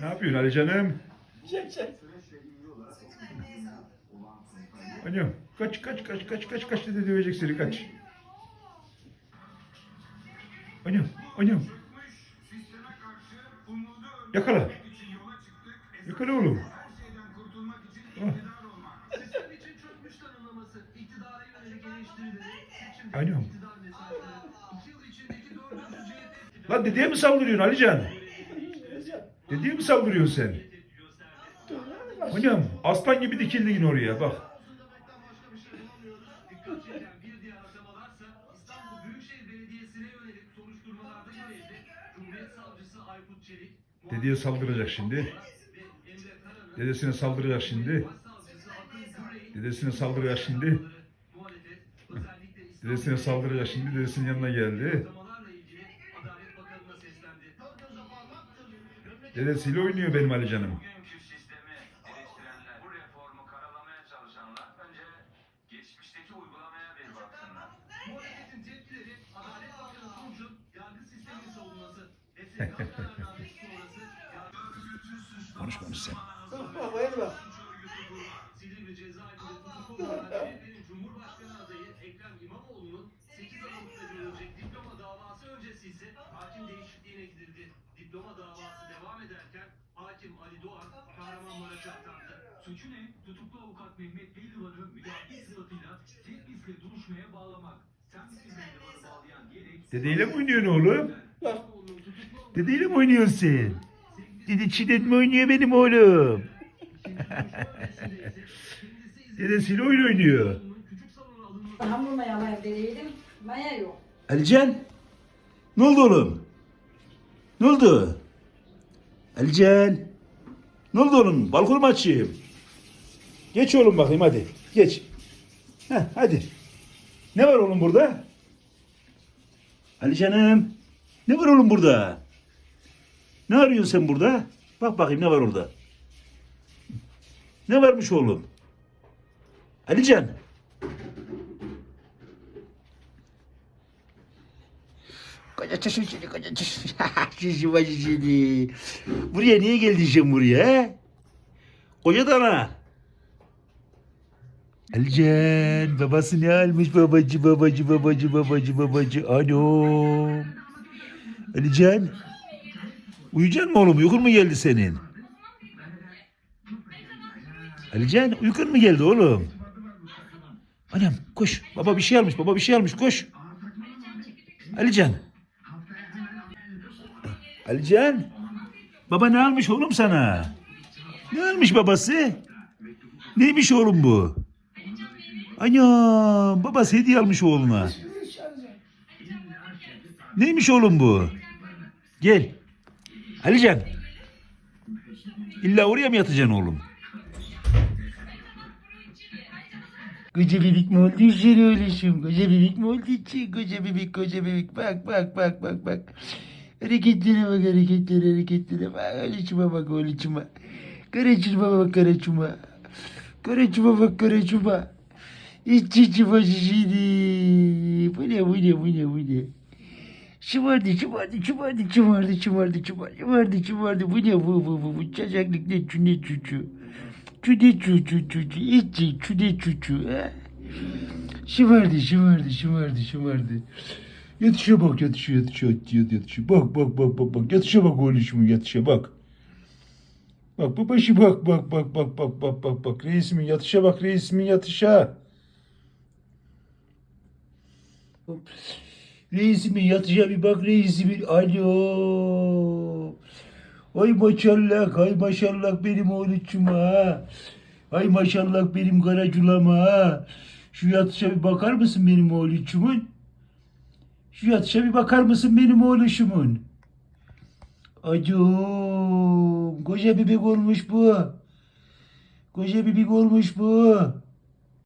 Ne yapıyorsun Ali canım? Çek çek. Anam kaç kaç kaç kaç kaç kaç dedi dövecek seni kaç. Anam anam. Yakala. Yakala oğlum. Ah. Anam. Lan dedeye mi saldırıyorsun Alican? Dedeye mi saldırıyorsun sen? Hocam aslan gibi dikildin oraya bak. Dedeye saldıracak şimdi. Dedesine saldıracak şimdi. Dedesine saldıracak şimdi. Dedesine saldıracak şimdi. Dedesinin yanına geldi. Ve SK kararnamesi sonrası yargı Konuş konuş sen. Bak Kahramanmaraş'a atandı. Suçu ne? Tutuklu avukat Mehmet Beylivan'ı müdafaa sıfatıyla tedbisle duruşmaya bağlamak. Sen misin Beylivan'ı bağlayan diyerek... Dedeyle mi oynuyorsun oğlum? Dedeyle mi oynuyorsun sen? Dede çiğnet mi oynuyor benim oğlum? Dedesiyle oyun oynuyor. Hamur maya var dediydim. Maya yok. Alican. Ne oldu oğlum? Ne oldu? Alican. Ne oldu oğlum? Balkonumu açayım. Geç oğlum bakayım hadi. Geç. Heh, hadi. Ne var oğlum burada? Ali canım. Ne var oğlum burada? Ne arıyorsun sen burada? Bak bakayım ne var orada. Ne varmış oğlum? Alican. Koca çeşme seni, koca çeşme. Şişi başı seni. Buraya niye geldin sen buraya he? Koca dana. Alican, babası ne almış babacı, babacı, babacı, babacı, babacı. Alo. Alican. Uyuyacaksın mı oğlum? Uykun mu geldi senin? Alican, uykun mu geldi oğlum? Anam koş. Baba bir şey almış, baba bir şey almış, koş. Alican. Alican. Baba ne almış oğlum sana? Ne almış babası? Neymiş oğlum bu? Anam babası hediye almış oğluna. Neymiş oğlum bu? Gel. Alican. İlla oraya mı yatacaksın oğlum? Koca bebek mi oldu sen oğluşum? Koca bebek mi oldu için? Koca bebek, koca bebek. Bak, bak, bak, bak, bak. Hareketlere bak, hareketlere, hareketlere bak. Oğluşuma bak, oğluşuma. Karaçuma bak, karaçuma. Karaçuma bak, karaçuma. İç içi başı şimdi. Bu ne, bu ne, bu ne, bu ne? Şımardı, şımardı, şımardı, şımardı, şımardı, şımardı, şımardı, şımardı. Bu ne, bu, bu, bu, bu. Çocuklık ne, çüne çuçu. Çüde çuçu çuçu, içi çüde çuçu. he? Şımardı, şımardı, şımardı, şımardı. Yatışa bak, yatışa, yatışa, yatışa. Bak, bak, bak, bak, bak. Yatışa bak oğluşum, yatışa bak. Bak babaşı bak, bak, bak, bak, bak, bak, bak, bak. Reisimin yatışa bak, reisimin yatışa. Reisimin yatışa bir bak, reisimin. Alo. Ay maşallah, ay maşallah benim oğluçuma ha. Ay maşallah benim karaculama ha. Şu yatışa bir bakar mısın benim oğluçumun? Şu yatışa bir bakar mısın benim oğluşumun? Acım, koca bebek olmuş bu. Koca bebek olmuş bu.